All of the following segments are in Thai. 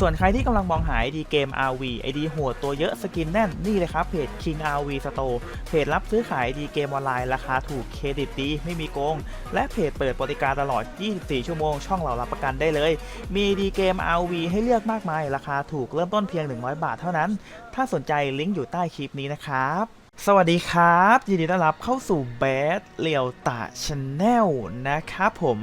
ส่วนใครที่กำลังมองหา ID เกม RV ID โหดตัวเยอะสกินแน่นนี่เลยครับเพจ King RV Store เพจรับซื้อขาย ID เกมออนไลน์ราคาถูกเครดิตดีไม่มีโกง และเพจเปิดบริการตลอด 24 ชั่วโมง ช่องเรารับประกันได้เลย มี ID เกม RV ให้เลือกมากมาย ราคาถูกเริ่มต้นเพียง 100 บาทเท่านั้น ถ้าสนใจลิงก์อยู่ใต้คลิปนี้นะครับ สวัสดีครับ ยินดีต้อนรับเข้าสู่แบดเลียวตาชาแนลนะครับผม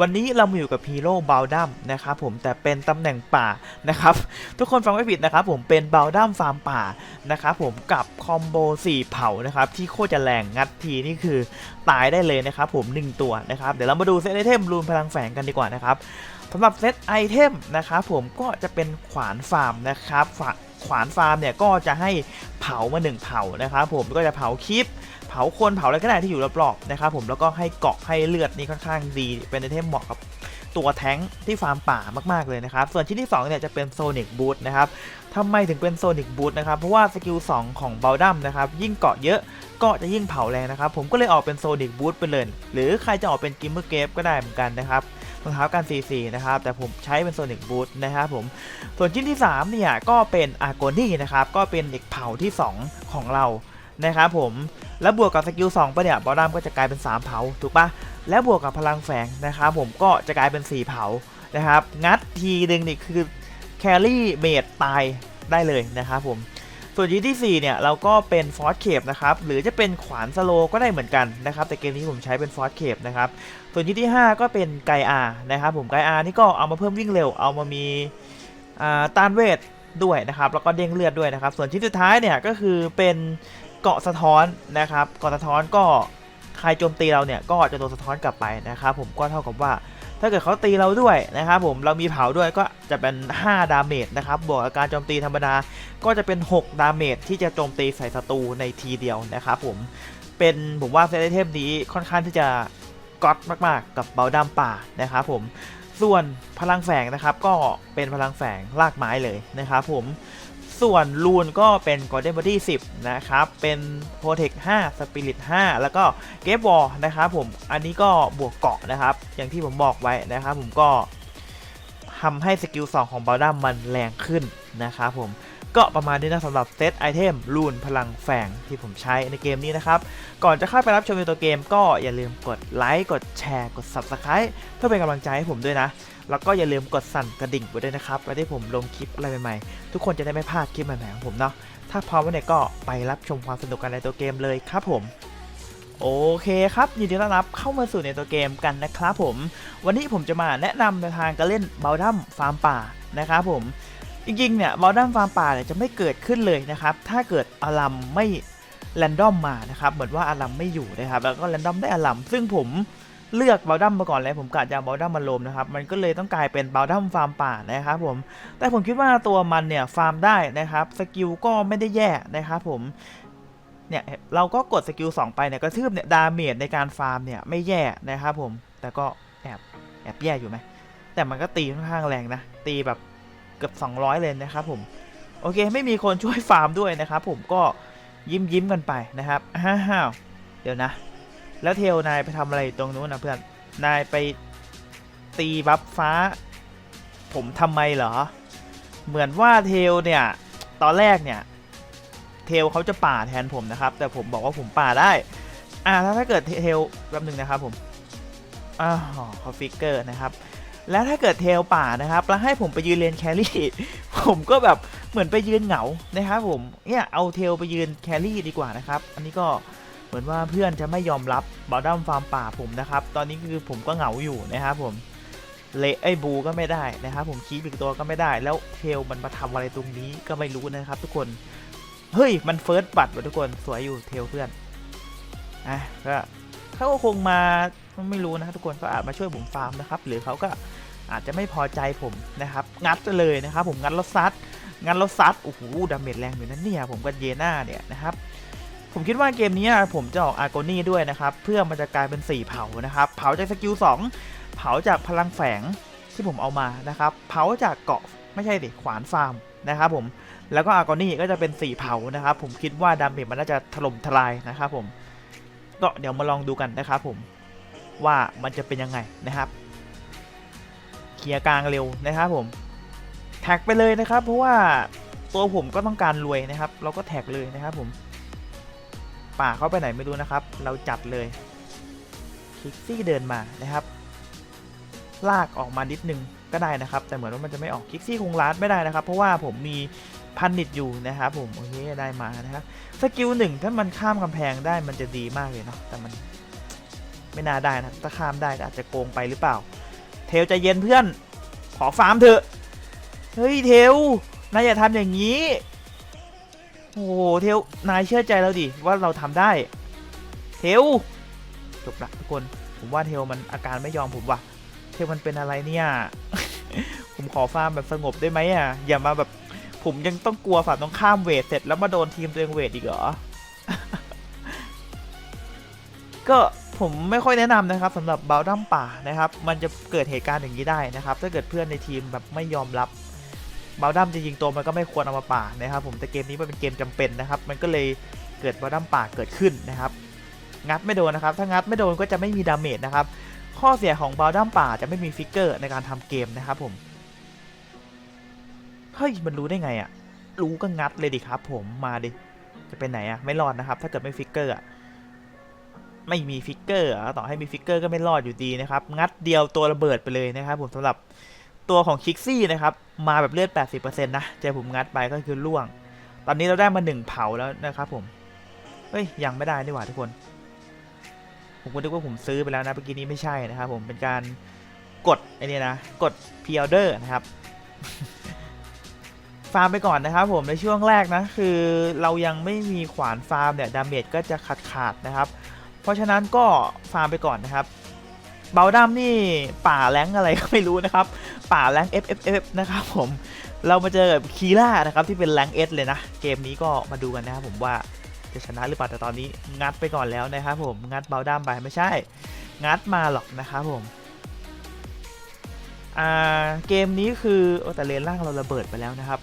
วันนี้เรามาอยู่กับฮีโร่บาลดัมนะครับผมแต่เป็นตำแหน่งป่านะครับ ทุกคนฟังไม่ผิดนะครับผมเป็นบาลดัมฟาร์มป่านะครับผมกับคอมโบ4เผานะครับที่โคตรจะแรงงัดทีนี่คือตายได้เลยนะครับผม 1 ตัวนะครับ เดี๋ยวเรามาดูเซตไอเทมรูนพลังแฝงกันดีกว่านะครับ สำหรับเซตไอเทมนะครับผมก็จะเป็นขวานฟาร์มนะครับขวานฟาร์มเนี่ยก็จะให้เผามาหนึ่งเผานะครับผมก็จะเผาคลิป เผาคนเผาอะไรก็ได้ที่อยู่รอบๆนะครับผมแล้วก็ให้เกาะให้เลือดนี่ค่อนข้างดี เป็นไอเทมเหมาะกับตัวแท้งที่ฟาร์มป่ามากๆเลยนะครับ ส่วนชิ้นที่2เนี่ยจะเป็นโซนิกบูทนะครับทำไมถึงเป็นโซนิกบูทนะครับ เพราะว่าสกิล2ของเบลดัมนะครับ ยิ่งเกาะเยอะก็จะยิ่งเผาแรงนะครับ ผมก็เลยออกเป็นโซนิกบูทไปเลย หรือใครจะออกเป็นกิมเมอร์เกฟก็ได้เหมือนกันนะครับ รองเท้ากัน CC นะครับ แต่ผมใช้เป็นโซนิกบูทนะครับผม ส่วนชิ้นที่ 3 เนี่ย ก็เป็นอาโกนี่นะครับ ก็เป็นเอีกเผ่าที่ 2 ของเรานะครับผม แล้วบวกกับสกิล2ไปเนี่ย บอลดัมก็จะกลายเป็น 3 เผา ถูกปะแล้วบวกกับพลังแฝงนะครับผม ก็จะกลายเป็น 4 เผา นะครับ งัดทีนึงนี่คือแครี่เมดตายได้เลยนะครับผม ส่วนชิ้นที่ 4 เนี่ย เราก็เป็นฟอสเคปนะครับ หรือจะเป็นขวานสโลก็ได้เหมือนกันนะครับ แต่เกมนี้ผมใช้เป็นฟอสเคปนะครับ ส่วนชิ้นที่ 5 ก็เป็นไกอานะครับผมไกอานี่ก็เอามาเพิ่มวิ่งเร็ว เอามามีอ่าต้านเวทด้วยนะครับ แล้วก็เด้งเลือดด้วยนะครับ ส่วนชิ้นสุดท้ายเนี่ยก็คือเป็นเกาะสะท้อนนะครับ เกาะสะท้อนก็ใครโจมตีเราเนี่ยก็จะโดนสะท้อนกลับไปนะครับ ผมก็เท่ากับว่า ถ้าเกิดเขาตีเราด้วยนะครับผมเรามีเผาด้วยก็จะเป็น 5 ดาเมจนะครับบวกกับการโจมตีธรรมดาก็จะเป็น 6 ดาเมจที่จะโจมตีใส่ศัตรูในทีเดียวนะครับผมเป็นผมว่าเซตไอเทมนี้ค่อนข้างที่จะก๊อตมากๆ กับเบลดัมป่านะครับผมส่วนพลังแฝงนะครับก็เป็นพลังแฝงลากไม้เลยนะครับผม ส่วนลูนก็เป็น Golden Body 10 นะครับ เป็น Protect 5 Spirit 5 แล้วก็ g a p e Wall นะครับผม อันนี้ก็บวกเกาะนะครับ อย่างที่ผมบอกไว้นะครับผมก็ทำให้สกิล 2 ของบ a ลดัมมันแรงขึ้นนะครับผมก็ประมาณนี้นะสำหรับเซตไอเทมลูนพลังแฝงที่ผมใช้ในเกมนี้นะครับ ก่อนจะเข้าไปรับชมในตัวเกมก็อย่าลืมกดไลค์กดแชร์กด Subscribe เพื่อเป็นกำลังใจให้ผมด้วยนะ แล้วก็อย่าลืมกดสั่นกระดิ่งไว้ด้วยนะครับไว้ที่ผมลงคลิปอะไรใหม่ๆ ทุกคนจะได้ไม่พลาดคลิปใหม่ๆของผมเนาะ ถ้าพร้อมแล้วเนี่ยก็ไปรับชมความสนุกกันในตัวเกมเลยครับผม โอเคครับยินดีต้อนรับเข้ามาสู่ในตัวเกมกันนะครับผม วันนี้ผมจะมาแนะนำในวทางการเล่นบ a ลดัมฟาร์มป่านะครับผม จริงๆเนี่ยบ a ลดัมฟาร์มป่าเนี่ยจะไม่เกิดขึ้นเลยนะครับ ถ้าเกิดอารัมไม่แรนดอมมานะครับ เหมือนว่าอารัมไม่อยู่นะครับ แล้วก็แรนดอมได้อารัมซึ่งผม เลือกบ a ลดัมมาก่อนเลยผมกะจะบ a ลดัมมาลมนะครับมันก็เลยต้องกลายเป็นบ a ลดัมฟาร์มป่านะครับผมแต่ผมคิดว่าตัวมันเนี่ยฟาร์มได้นะครับสกิลก็ไม่ได้แย่นะครับผมเนี่ยเราก็กดสกิล2ไปเนี่ยกระทืบเนี่ยดาเมจในการฟาร์มเนี่ยไม่แย่นะครับผมแต่ก็แอบแอบแย่อยู่ไหมแต่มันก็ตีค่อนข้างแรงนะตีแบบเกือบ 200 เลยนะครับผมโอเค ไม่มีคนช่วยฟาร์มด้วยนะครับผมก็ยิ้มยิ้มกันไปนะครับอ้าวเดี๋ยวนะ แล้วเทลนายไปทำอะไรตรงนู้นนะเพื่อน นายไปตีบัฟฟ้า ผมทำไมเหรอ เหมือนว่าเทลเนี่ย ตอนแรกเนี่ย เทลเขาจะป่าแทนผมนะครับ แต่ผมบอกว่าผมป่าได้ อ่าถ้าถ้าเกิดเทลแป๊บหนึ่งนะครับผมอ้าวเขาฟิกเกอร์นะครับแล้วถ้าเกิดเทลป่านะครับ แล้วให้ผมไปยืนเลนแครี่ ผมก็แบบเหมือนไปยืนเหงานะครับผมเนี่ยเอาเทลไปยืนแครี่ดีกว่านะครับ อันนี้ก็ มือนว่าเพื่อนจะไม่ยอมรับบอลดัมฟาร์มป่าผมนะครับ ตอนนี้คือผมก็เหงาอยู่นะครับผมเลไอ้บูก็ไม่ได้นะครับผมคีบอีกตัวก็ไม่ได้ แล้วเทลมันมาทำอะไรตรงนี้ก็ไม่รู้นะครับ ทุกคน เฮ้ย มันเฟิร์สบัตรว่ะทุกคนสวยอยู่เทลเพื่อนอะก็เขาก็คงมาไม่รู้นะทุกคนก็อาจมาช่วยผมฟาร์มนะครับ หรือเขาก็อาจจะไม่พอใจผมนะครับ งัดเลยนะครับ ผมงัดแล้วซัดงั้นเราซัดโอ้โหดาเมจแรงอยู่นั้นเนี่ยผมกับเยน่าเนี่ยนะครับ ผมคิดว่าเกมนี้ผมจะออกอาร์โกนี่ด้วยนะครับ เพื่อมันจะกลายเป็น 4 เผานะครับ เผาจากสกิล 2 เผาจากพลังแฝงที่ผมเอามานะครับ เผาจากเกาะไม่ใช่ดิขวานฟาร์มนะครับผม แล้วก็อาร์โกนี่ก็จะเป็น4เผานะครับ ผมคิดว่าดาเมจมันน่าจะถล่มทลายนะครับผม ก็เดี๋ยวมาลองดูกันนะครับผมว่ามันจะเป็นยังไงนะครับ เคลียร์กลางเร็วนะครับผม แท็กไปเลยนะครับ เพราะว่าตัวผมก็ต้องการรวยนะครับ เราก็แท็กเลยนะครับผม ป่าเข้าไปไหนไม่รู้นะครับ เราจัดเลยคิกซี่เดินมานะครับ ลากออกมานิดนึงก็ได้นะครับ แต่เหมือนว่ามันจะไม่ออกคิกซี่คงลัดไม่ได้นะครับ เพราะว่าผมมีพันนิดอยู่นะครับผมโอเคได้มานะครับสกิลหนึ่งถ้ามันข้ามกำแพงได้มันจะดีมากเลยเนาะแต่มันไม่น่าได้นะถ้าข้ามได้อาจจะโกงไปหรือเปล่า เทลใจเย็นเพื่อนขอฟาร์มเถอะเฮ้ยเทลนายอย่าทำอย่างนี้ โอ้โหเทลนายเชื่อใจเราดิว่าเราทำได้ เทลจบละทุกคน ผมว่าเทลมันอาการไม่ยอมผมว่ะ เทลมันเป็นอะไรเนี่ยผมขอฟาร์มแบบสงบได้ไหมอะอย่ามาแบบผมยังต้องกลัวฝ่าต้องข้ามเวทเสร็จแล้วมาโดนทีมตัวเองเวทอีกเหรอ ก็ผมไม่ค่อยแนะนำนะครับสำหรับเบลดัมป่านะครับ มันจะเกิดเหตุการณ์อย่างนี้ได้นะครับ ถ้าเกิดเพื่อนในทีมแบบไม่ยอมรับ บาลดัมจริงๆตัวมันก็ไม่ควรเอามาป่านะครับผมแต่เกมนี้มันเป็นเกมจำเป็นนะครับ มันก็เลยเกิดบาลดัมป่าเกิดขึ้นนะครับ งัดไม่โดนนะครับ ถ้างัดไม่โดนก็จะไม่มีดาเมจนะครับ ข้อเสียของบาลดัมป่าจะไม่มีฟิกเกอร์ในการทำเกมนะครับผมเฮ้ยมันรู้ได้ไงอะรู้ก็งัดเลยดิครับ ผมมาดิจะเป็นไหนอะไม่รอดนะครับ ถ้าเกิดไม่ฟิกเกอร์อะไม่มีฟิกเกอร์ต่อให้มีฟิกเกอร์ก็ไม่รอดอยู่ดีนะครับ งัดเดียวตัวระเบิดไปเลยนะครับ ผมสำหรับ ตัวของคิกซี่นะครับ มาแบบเลือด 80%นะเจอผมงัดไปก็คือล่วง ตอนนี้เราได้มา 1 เผาแล้วนะครับผม เฮ้ย ยังไม่ได้นี่หว่าทุกคน ผมก็นึกว่าผมซื้อไปแล้วนะเมื่อกี้นี้ไม่ใช่นะครับผมเป็นการกดไอ้นี่นะ กดพ r ออเดอร์นะครับ ฟาร์มไปก่อนนะครับผมในช่วงแรกนะ คือเรายังไม่มีขวานฟาร์มเนี่ยดาเมจก็จะขาดขาดๆนะครับ เพราะฉะนั้นก็ฟาร์มไปก่อนนะครับ เบลดัมนี่ป่าแรงอะไรก็ไม่รู้นะครับ ป่าแรง F F F นะครับผม เรามาเจอกับคีล่านะครับที่เป็นแรง S เลยนะ เกมนี้ก็มาดูกันนะครับผมว่าจะชนะหรือเปล่าแต่ตอนนี้งัดไปก่อนแล้วนะครับผม งัดเบลดัมไปไม่ใช่ งัดมาหรอกนะครับผมเกมนี้คืออแต่เลนล่างเราระเบิดไปแล้วนะครับ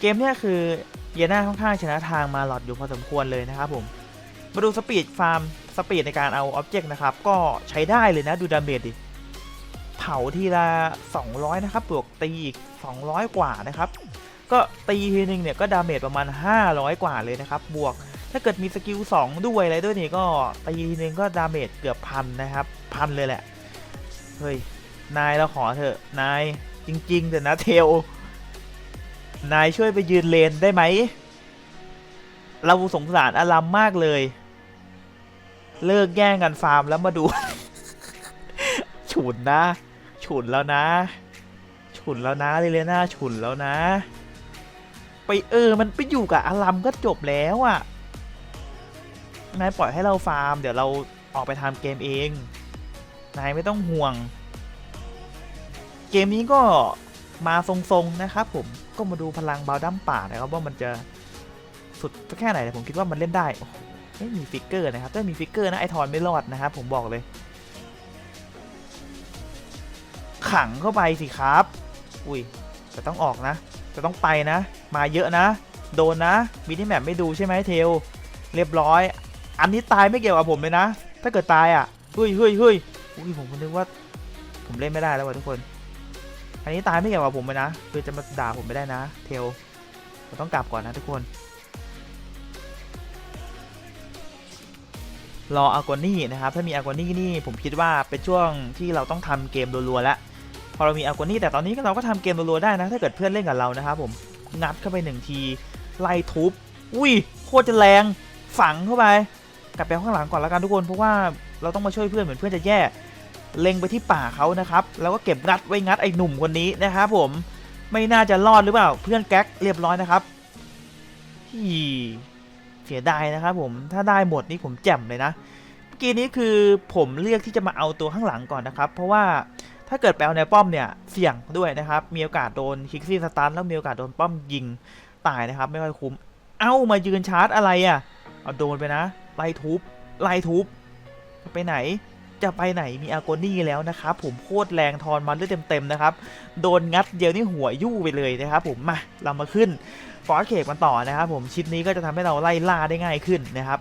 เกมนี้คือเยน่าค่อนข้างชนะทางมาหลอดอยู่พอสมควรเลยนะครับผม มาดูสปีดฟาร์มสปีดในการเอาออบเจกต์นะครับ ก็ใช้ได้เลยนะดูดาเมจดิ เผาทีละ 200 นะครับบวกตีอีก 200 กว่านะครับ ก็ตีทีนึงเนี่ยก็ดาเมจประมาณ 500 กว่าเลยนะครับ บวกถ้าเกิดมีสกิล2ด้วยอะไรด้วยนี่ก็ตีทีนึงก็ดาเมจเกือบพันนะครับพันเลยแหละ เฮ้ย นายเราขอเถอะ นายจริงๆแต่นะเทล นายช่วยไปยืนเลนได้ไหมเราสงสารอารัมมากเลย เลิกแย่งกันฟาร์มแล้วมาดู ฉุนนะ ฉุนแล้วนะ ฉุนแล้วนะลิเลน่าฉุนแล้วนะ ไปเออ มันไปอยู่กับอารัมก็จบแล้วอะ่ะ นายปล่อยให้เราฟาร์ม เดี๋ยวเราออกไปทำเกมเอง นายไม่ต้องห่วง เกมนี้ก็มาทรงๆนะครับผม ก็มาดูพลังบาวดั้มป่านะครับว่ามันจะสุดแค่ไหนแต่ผมคิดว่ามันเล่นได้โอ้โห ไม่มีฟิกเกอร์นะครับถ้ามีฟิกเกอร์นะไอทอนไม่รอดนะครับผมบอกเลย ขังเข้าไปสิครับ อุ้ยจะต้องออกนะ จะต้องไปนะ มาเยอะนะ โดนนะมินิแมปไม่ดูใช่ไหมเทล เรียบร้อย อันนี้ตายไม่เกี่ยวกับผมเลยนะ ถ้าเกิดตายอะเฮ้ยเฮ้ยเฮ้ยอุ้ยผมก็นึกว่า ผมเล่นไม่ได้แล้วว่ะทุกคน อันนี้ตายไม่เกี่ยวกับผมเลยนะคือจะมาด่าผมไม่ได้นะ เทลเราต้องกลับก่อนนะทุกคน รออากวนี่นะครับ ถ้ามีอากวนี่นี่ผมคิดว่าเป็นช่วงที่เราต้องทำเกมรัวๆแล้วพอเรามีอากวนี่แต่ตอนนี้เราก็ทำเกมรัวๆได้นะถ้าเกิดเพื่อนเล่นกับเรานะครับผมงัดเข้าไปหนึ่งทีไล่ทุบอุ้ยโคตรจะแรงฝังเข้าไป กลับไปข้างหลังก่อนละกันทุกคนเพราะว่าเราต้องมาช่วยเพื่อนเหมือนเพื่อนจะแย่เล็งไปที่ป่าเขานะครับ แล้วก็เก็บงัดไว้งัดไอ้หนุ่มคนนี้นะครับผมไม่น่าจะรอดหรือเปล่า เพื่อนแก๊กเรียบร้อยนะครับฮี เสียดายนะครับผมถ้าได้หมดนี่ผมแจ่มเลยนะเมื่อกี้นี้คือผมเลือกที่จะมาเอาตัวข้างหลังก่อนนะครับ เพราะว่าถ้าเกิดไปเอาในป้อมเนี่ยเสี่ยงด้วยนะครับ มีโอกาสโดนคิกซี่สตันแล้วมีโอกาสโดนป้อมยิงตายนะครับ ไม่ค่อยคุ้ม เอ้ามายืนชาร์จอะไรอะ่ะเอาโดนไปนะไล่ทุบไล่ทุบจะไปไหนจะไปไหนมีอาโกนี่แล้วนะครับผมโคตรแรงทอนมันได้เต็มๆนะครับ โดนงัดเดียวนี่หัวยู่ไปเลยนะครับผมมาเรามาขึ้น ฟอร์เคกมันต่อนะครับผมชิ้นนี้ก็จะทำให้เราไล่ล่าได้ง่ายขึ้นนะครับ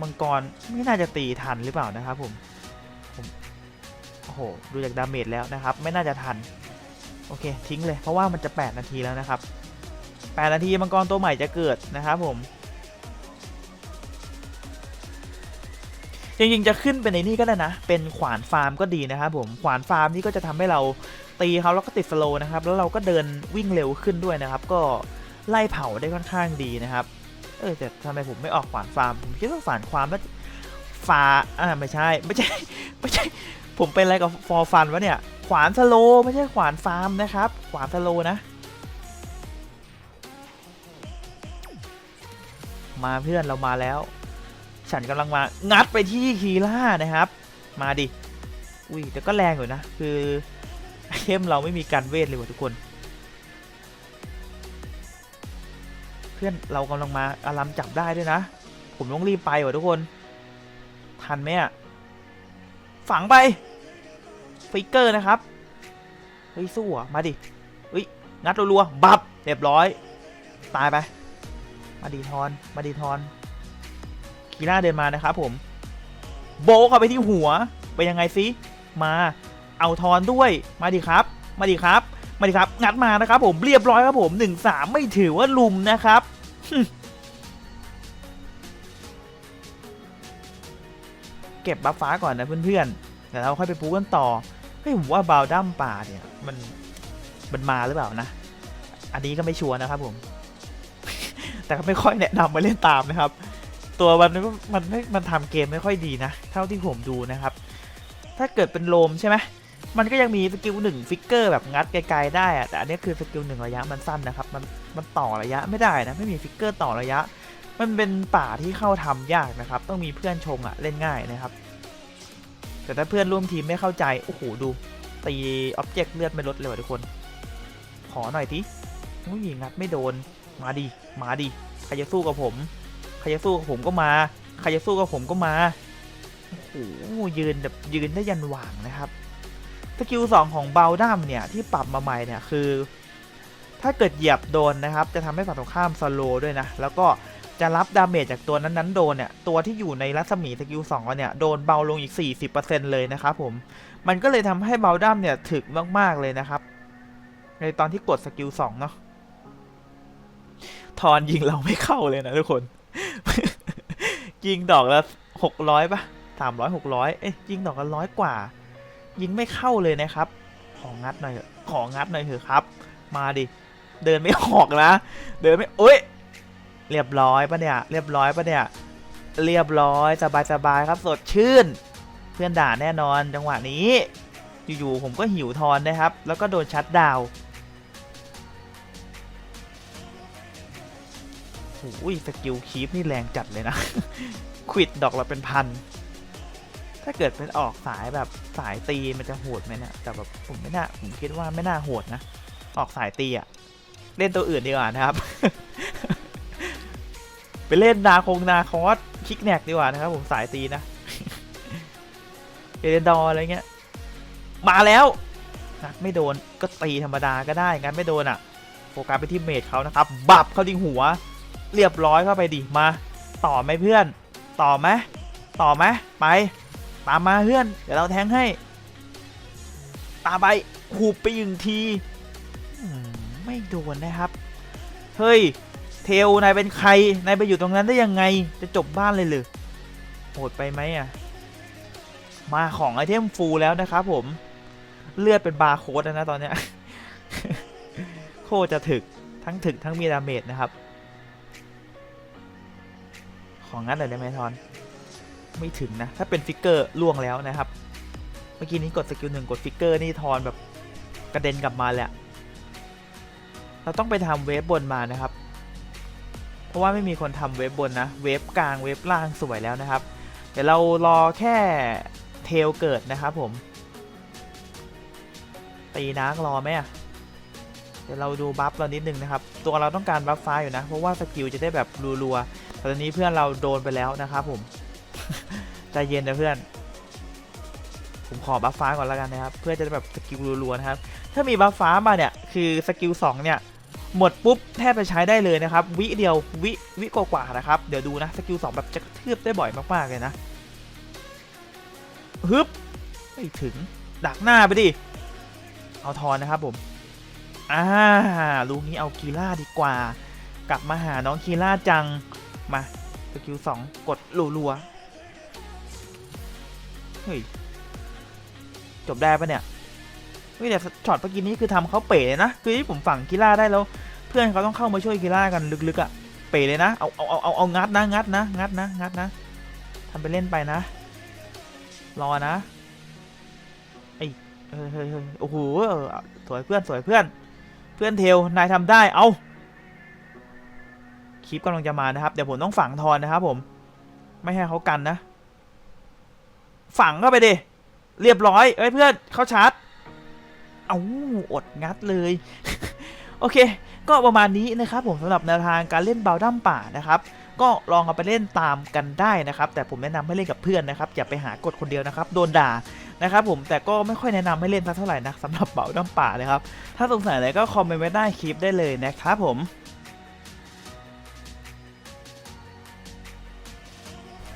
มังกรไม่น่าจะตีทันหรือเปล่านะครับผมผมโอ้โหดูจากดาเมจแล้วนะครับ ไม่น่าจะทันโอเคทิ้งเลยเพราะว่ามันจะ 8 นาทีแล้วนะครับ 8 นาทีมังกรตัวใหม่จะเกิดนะครับผมจริงๆจะขึ้นเป็นในนี่ก็ได้นะ เป็นขวานฟาร์มก็ดีนะครับผมขวานฟาร์มนี่ก็จะทำให้เรา ตีเขาแล้วก็ติดสโลนะครับ แล้วเราก็เดินวิ่งเร็วขึ้นด้วยนะครับ ก็ไล่เผาได้ค่อนข้างดีนะครับ เออแต่ทำไมผมไม่ออกขวานฟาร์มผมคิดว่าขวานความแล้วฟาอ่าไม่ใช่ไม่ใช่ไม่ใช่ ผมเป็นอะไรกับฟอร์ฟันวะเนี่ย ขวานสโลไม่ใช่ขวานฟาร์มนะครับ ขวานสโลนะ มาเพื่อนเรามาแล้ว ฉันกำลังมางัดไปที่คีล่านะครับ มาดิอุ้ยแต่ก็แรงอยู่นะ คือ ไอเทมเราไม่มีการเวทเลยว่ะทุกคน เพื่อนเรากำลังมาอารัมจับได้ด้วยนะ ผมต้องรีบไปว่ะทุกคน ทันไหมอะฝังไปฟิกเกอร์นะครับ เฮ้ยสู้อะมาดิเฮ้ยงัดรัวๆบับเรียบร้อย ตายไป มาดีทอน มาดีทอนคีร่าเดินมานะครับผม โบเข้าไปที่หัวไปนยังไงซิ มา เอาทอนด้วยมาดิครับ มาดิครับ มาดิครับ งัดมานะครับผมเรียบร้อยครับผมหนึ่งสามไม่ถือว่าลุมนะครับเก็บบัฟฟ้าก่อนนะเพื่อนๆเดี๋ยวเราค่อยไปปูกันต่อเฮ้ยผมว่าบาวดัมป่าเนี่ย มันมันมาหรือเปล่านะ อันนี้ก็ไม่ชัวร์นะครับผม แต่ก็ไม่ค่อยแนะนำมาเล่นตามนะครับ ตัวมันมันไม่มันทำเกมไม่ค่อยดีนะ เท่าที่ผมดูนะครับ ถ้าเกิดเป็นโลมใช่ไหม มันก็ยังมีสกิลหนึ่งฟิกเกอร์แบบงัดไกลๆได้อะแต่อันนี้คือสกิลหนึ่งระยะมันสั้นนะครับ มันมันต่อระยะไม่ได้นะไม่มีฟิกเกอร์ต่อระยะ มันเป็นป่าที่เข้าทำยากนะครับ ต้องมีเพื่อนชงอะเล่นง่ายนะครับ แต่ถ้าเพื่อนร่วมทีมไม่เข้าใจโอ้โหดู ตีอ็อบเจกต์เลือดไม่ลดเลยว่ะทุกคน ขอหน่อยทีอุ้ยงัดไม่โดนมาดิมาดิใครจะสู้กับผมใครจะสู้กับผมก็มาใครจะสู้กับผมก็มาโอ้โหยืนแบบยืนได้ยันหว่างนะครับ กิลสองของเบลดัมเนี่ยที่ปรับมาใหม่เนี่ยคือ ถ้าเกิดเหยียบโดนนะครับ จะทำให้ฝั่งตรงข้ามสโลด้วยนะ แล้วก็จะรับดาเมจจากตัวนั้นๆโดนเนี่ยตัวที่อยู่ในรัศมีสกิลสองเนี่ยโดนเบาลงอีก 40%เลยนะครับผม มันก็เลยทำให้เบลดัมเนี่ยถึกมากๆเลยนะครับ ในตอนที่กดสกิลสองเนาะทอนยิงเราไม่เข้าเลยนะทุกคน ยิงดอกละหกร้อยปะสามร้อยหกร้อยเอ้ยยิงดอกละร้อยกว่า ยิงไม่เข้าเลยนะครับ ของงัดหน่อยเถอะของงัดหน่อยเถอะครับ มาดิ เดินไม่ออกนะ เดินไม่โอ้ย เรียบร้อยปะเนี่ย เรียบร้อยปะเนี่ย เรียบร้อยสบายสบายครับ สดชื่น เพื่อนด่าแน่นอนจังหวะนี้ อยู่ๆผมก็หิวทอนนะครับ แล้วก็โดนชัดดาวน์โอ้ยสกิลคีปนี่แรงจัดเลยนะ ควิดดอกละเป็นพัน ถ้าเกิดเป็นออกสายแบบสายตีมันจะโหดไหมเนี่ยแต่แบบผมไม่น่าผมคิดว่าไม่น่าโหดนะ ออกสายตีอะเล่นตัวอื่นดีกว่านะครับ ไปเล่นนาคงนาคอสคิกแนกดีกว่านะครับ ผมสายตีนะเอเดนดอร์อะไรเงี้ย มาแล้วงัดไม่โดนก็ตีธรรมดาก็ได้งัดไม่โดนอะโฟกัสไปที่เมจเขานะครับ บับเข้าที่หัว เรียบร้อยเข้าไปดิมา ต่อไหมเพื่อน ต่อไหมต่อไหมไป ตามมาเพื่อน เดี๋ยวเราแทงให้ ตามไปหูบไปยิงทีไม่โดนนะครับ เฮ้ย เทลนายเป็นใคร นายไปอยู่ตรงนั้นได้ยังไง จะจบบ้านเลยหรือโหดไปไหมอะ มาของไอเทมฟูลแล้วนะครับผม เลือดเป็นบาร์โค้ดนะตอนเนี้ยคจะถึก ทั้งถึกทั้งมีดาเมจนะครับ ของงั้นเลยได้ไหมทอน ไม่ถึงนะ ถ้าเป็นฟิกเกอร์ล่วงแล้วนะครับ เมื่อกี้นี้กดสกิลหนึ่งกดฟิกเกอร์นี่ทอนแบบกระเด็นกลับมาเละ เราต้องไปทำเวฟบนมานะครับ เพราะว่าไม่มีคนทำเวฟบนนะ เวฟกลางเวฟล่างสวยแล้วนะครับ เดี๋ยวเรารอแค่เทลเกิดนะครับผม ตีนักรอไหมอะเดี๋ยวเราดูบัฟเรานิดนึงนะครับ ตัวเราต้องการบัฟฟ้าอยู่นะ เพราะว่าสกิลจะได้แบบรัวๆแต่ตอนนี้เพื่อนเราโดนไปแล้วนะครับผม ใจเย็นนะเพื่อน ผมขอบัฟฟ้าก่อนแล้วกันนะครับ เพื่อจะได้แบบสกิลรัวๆนะครับ ถ้ามีบัฟฟ้ามาเนี่ย คือสกิล2เนี่ย หมดปุ๊บแทบจะใช้ได้เลยนะครับ วิเดียววิวิกว่าๆนะครับ เดี๋ยวดูนะสกิล2แบบจะทืบได้บ่อยมากๆเลยนะฮึบไม่ถึงดักหน้าไปดิ เอาทอนนะครับผมอ่าลูกนี้เอาคีล่าดีกว่า กลับมาหาน้องคีล่าจังมาสกิลสองกดรัวๆ เฮ้ย จบได้ปะเนี่ยเฮ้ยแต่ช็อตเมื่อกี้นี้คือทำเขาเป๋เลยนะ คือที่ผมฝังคีล่าได้แล้ว เพื่อนเขาต้องเข้ามาช่วยคีล่ากันลึกๆอะ่ะ เป๋เลยนะ เอาเอาเอาเอาเอางัดนะงัดนะงัดนะงัดนะทำไปเล่นไปนะ รอนะไอเฮ้ยเฮ้ยโอ้โหสวยเพื่อนสวยเพื่อน เพื่อนเทลนายทำได้ เอาคลิปกำลังจะมานะครับ เดี๋ยวผมต้องฝังทอนนะครับผม ไม่ให้เขากันนะ ฝังเข้าไปดิเรียบร้อยเอ้ยเพื่อนเข้าชาร์จเอาอดงัดเลย โอเค ก็ประมาณนี้นะครับ ผมสำหรับแนวทางการเล่นเบลดัมป่านะครับก็ลองเอาไปเล่นตามกันได้นะครับ แต่ผมแนะนำให้เล่นกับเพื่อนนะครับ อย่าไปหากดคนเดียวนะครับ โดนด่านะครับผมแต่ก็ไม่ค่อยแนะนำให้เล่นสักเท่าไหร่นะสำหรับเบลดัมป่านะครับ ถ้าสงสัยอะไรก็คอมเมนต์ไว้ใต้คลิปได้เลยนะครับผม